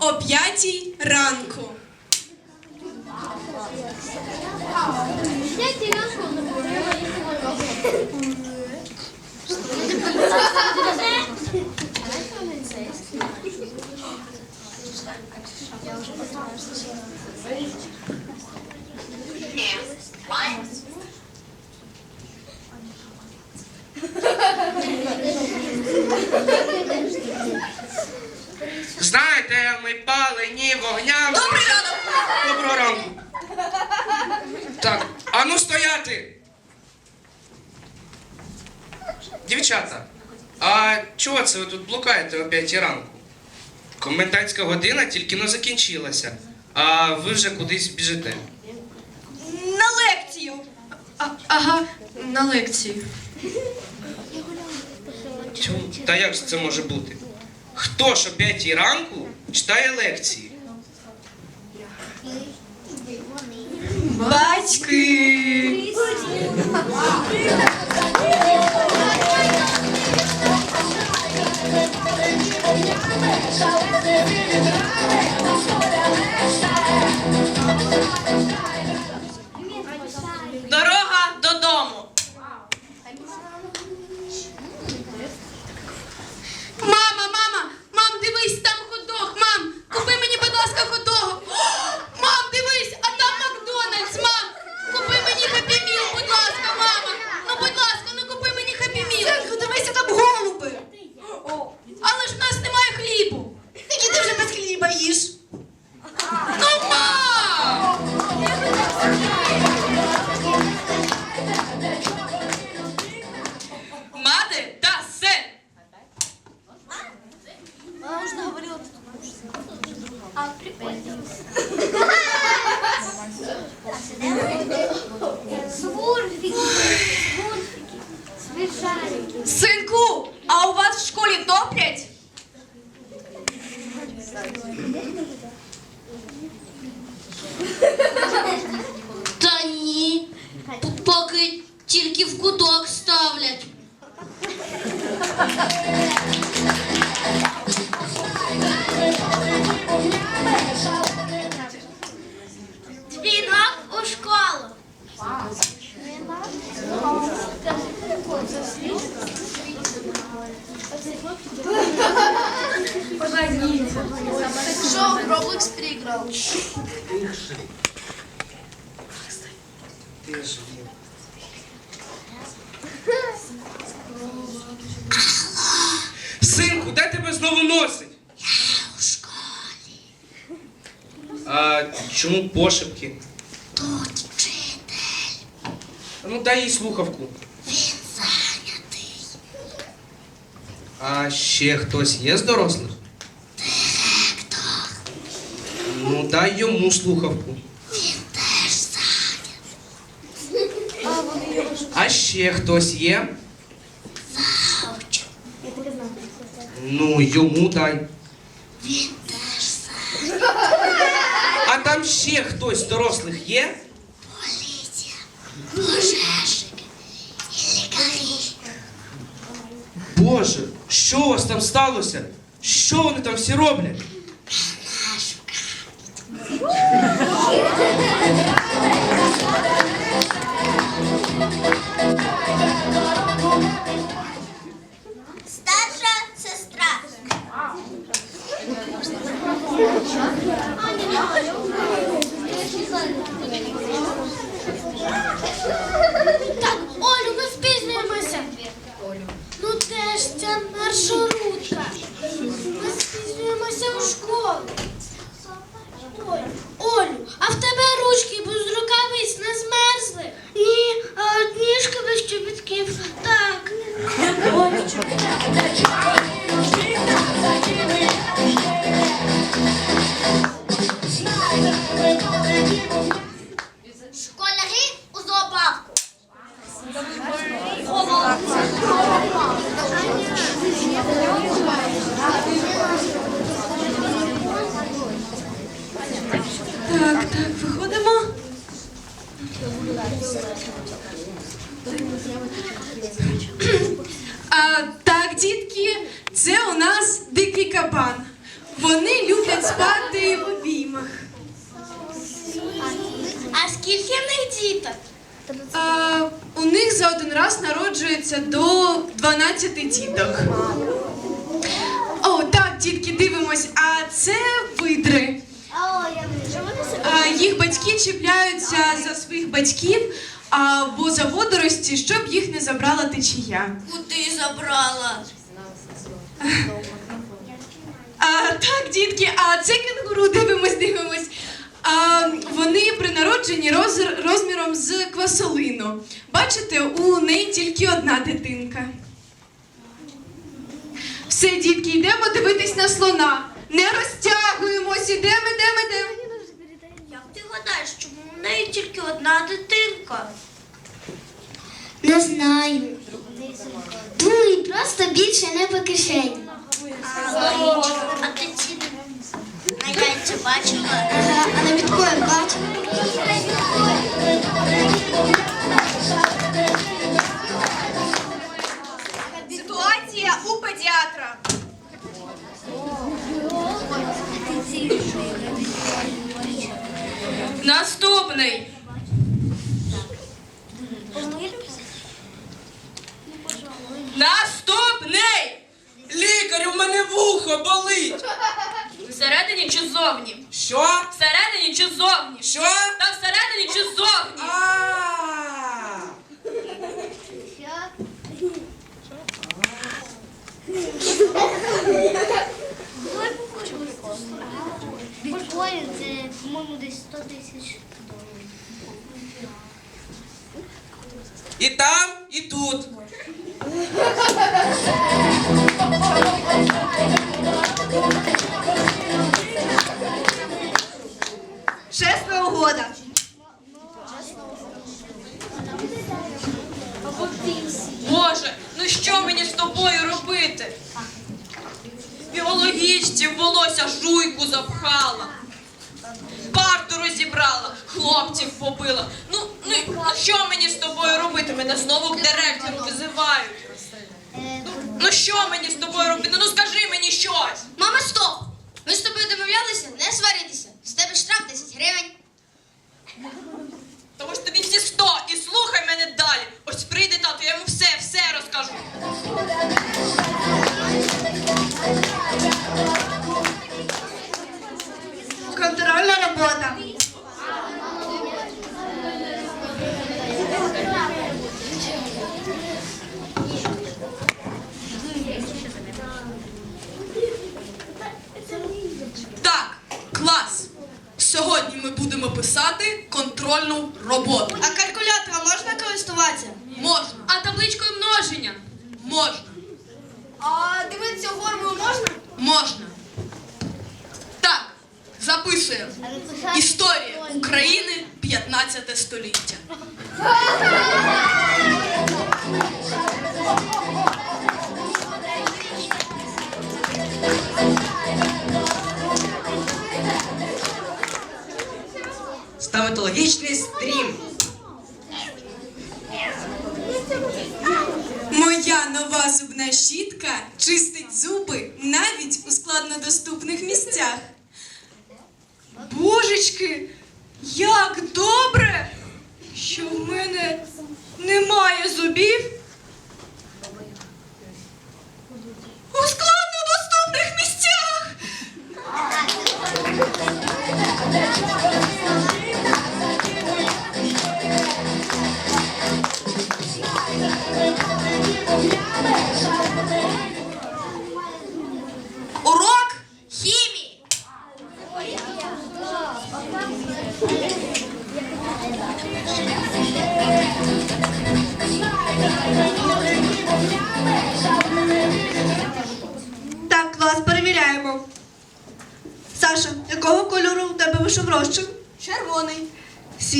О п'ятій ранку. Вогнями. Добрий ранок! Доброго ранку. Так, а ну стояти. Дівчата, а чого це ви тут блукаєте о п'ятій ранку? Комендантська година тільки не закінчилася, а ви вже кудись біжите. На лекцію. А, ага, на лекції. Чому? Та як ж це може бути? Хто ж о п'ятій ранку читає лекції? Батьки. П- поки тільки в куток ставлять. Дзвінок у школу. Що, Роблокс переіграв? Ти ж де тебе знову носить? Я у школі. А чому пошепки? Тут вчитель. Ну дай їй слухавку. Він зайнятий. А ще хтось є з дорослих? Директор. Ну дай йому слухавку. Він теж зайнятий. А ще хтось є? Ну, йому дай. Він теж зайнятий. А там ще хтось з дорослих є? Поліція. Пожежник. І лікарі. Боже, що у вас там сталося? Що вони там всі роблять? Наш А, так, дітки, це у нас дикий кабан. Вони люблять спати в обіймах. А скільки в них діток? А, у них за один раз народжується до 12 діток. О, так, дітки, дивимось, а це видри. А, їх батьки чіпляються за своїх батьків або за водорості, щоб їх не забрала течія. Куди забрала? А, так, дітки, а це кенгуру, дивимось, дивимось. А, вони при народженні роз, розміром з квасолину. Бачите, у неї тільки одна дитинка. Все, дітки, йдемо дивитись на слона. Не розтягуємось, ідемо, ідемо, ідемо. Гадаєш, чому в неї тільки одна дитинка? Не знаю. Думаю, просто більше не по кишені. А ти ці на яйця бачила? Наступний. Лікарю, в мене вухо болить. Всередині чи ззовні? Що? Всередині чи ззовні? Що? Та всередині чи ззовні? А. Біткоін це, по-моєму, десь 100 тисяч І там, і тут. Чесна угода. Боже, ну що мені з тобою робити? Біологічці волосся жуйку запхала. Парту розібрала, хлопців побила. Ну, ну, що мені з тобою робити? Мене знову к директору визивають. Ну, ну що мені з тобою робити? Ну скажи мені щось. Мама, стоп! Ми з тобою домовлялися не сваритися. З тебе штраф 10 гривень. Тому ж тобі всі сто і слухай клас. Сьогодні ми будемо писати контрольну роботу. А калькулятором можна користуватися? Можна. А табличкою множення? Можна. А дивитися формулу можна? Можна. Так, записуємо. Історія України 15 століття. Стоматологічний стрім.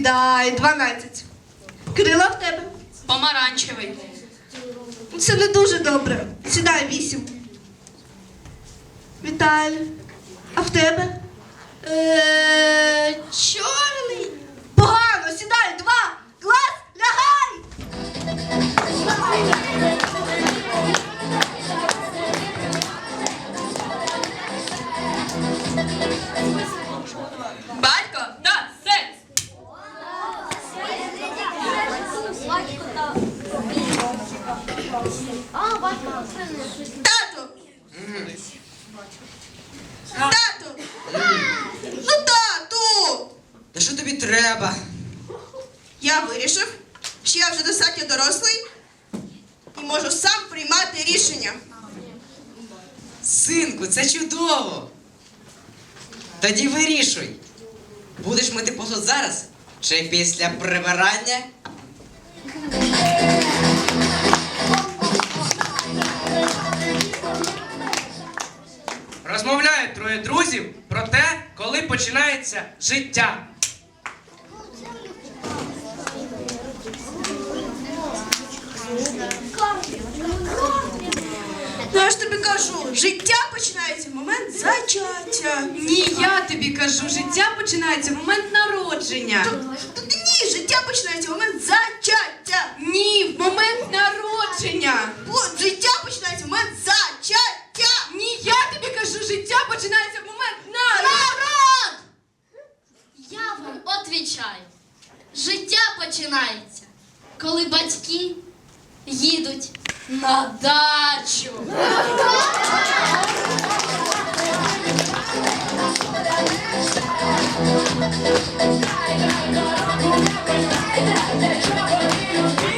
Сідай, 12. Крила в тебе. Помаранчевий. Це не дуже добре. Сідай, 8. Віталь. А в тебе? Е, чорний. Синку, це чудово. Тоді вирішуй. Будеш мити посуд зараз чи після прибирання? Розмовляють троє друзів про те, коли починається життя. Ну я ж тобі кажу, життя починається в момент зачаття. Ні, я тобі кажу, життя починається в момент народження. Тут ні, життя починається в момент зачаття. Ні, в момент народження. От, життя починається в момент зачаття. Ні, я тобі кажу, життя починається в момент народження. Я вам отвічаю. Життя починається, коли батьки їдуть на дачу.